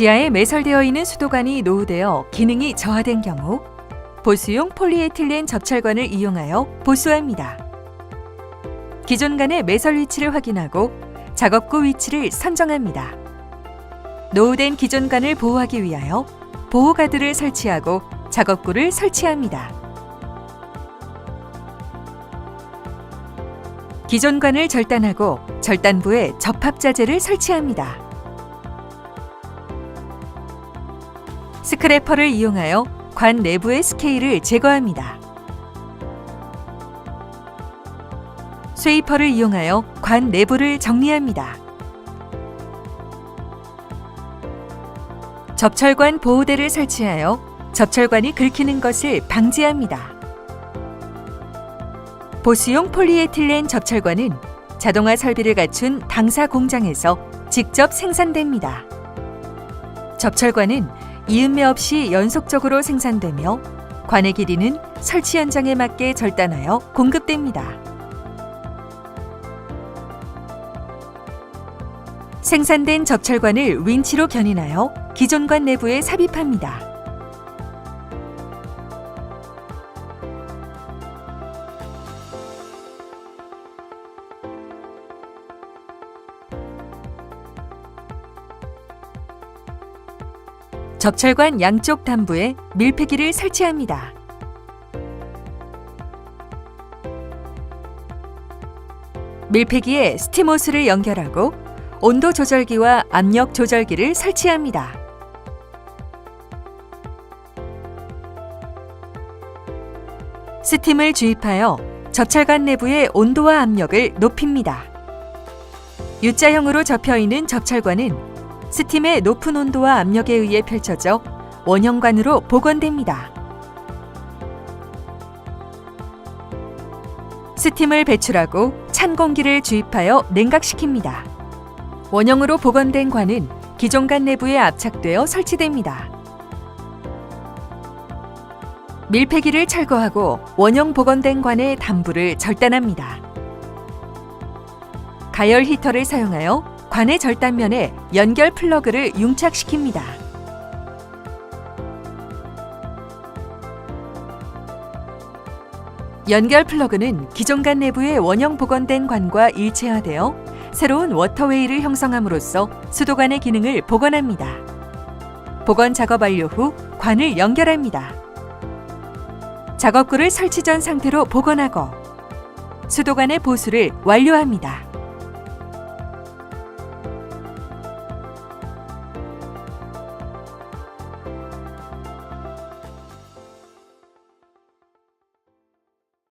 지하에 매설되어 있는 수도관이 노후되어 기능이 저하된 경우 보수용 폴리에틸렌 접철관을 이용하여 보수합니다. 기존관의 매설 위치를 확인하고 작업구 위치를 선정합니다. 노후된 기존관을 보호하기 위하여 보호가드를 설치하고 작업구를 설치합니다. 기존관을 절단하고 절단부에 접합자재를 설치합니다. 스크래퍼를 이용하여 관 내부의 스케일을 제거합니다. 스웨이퍼를 이용하여 관 내부를 정리합니다. 접철관 보호대를 설치하여 접철관이 긁히는 것을 방지합니다. 보수용 폴리에틸렌 접철관은 자동화 설비를 갖춘 당사 공장에서 직접 생산됩니다. 접철관은 이음매 없이 연속적으로 생산되며 관의 길이는 설치 현장에 맞게 절단하여 공급됩니다. 생산된 접철관을 윈치로 견인하여 기존 관 내부에 삽입합니다. 접철관 양쪽 단부에 밀폐기를 설치합니다. 밀폐기에 스팀호스를 연결하고 온도 조절기와 압력 조절기를 설치합니다. 스팀을 주입하여 접철관 내부의 온도와 압력을 높입니다. U자형으로 접혀 있는 접철관은 스팀의 높은 온도와 압력에 의해 펼쳐져 원형관으로 복원됩니다. 스팀을 배출하고 찬 공기를 주입하여 냉각시킵니다. 원형으로 복원된 관은 기존 관 내부에 압착되어 설치됩니다. 밀폐기를 철거하고 원형 복원된 관의 단부를 절단합니다. 가열 히터를 사용하여 관의 절단면에 연결 플러그를 융착시킵니다. 연결 플러그는 기존 관 내부의 원형 복원된 관과 일체화되어 새로운 워터웨이를 형성함으로써 수도관의 기능을 복원합니다. 복원 작업 완료 후 관을 연결합니다. 작업구를 설치 전 상태로 복원하고 수도관의 보수를 완료합니다.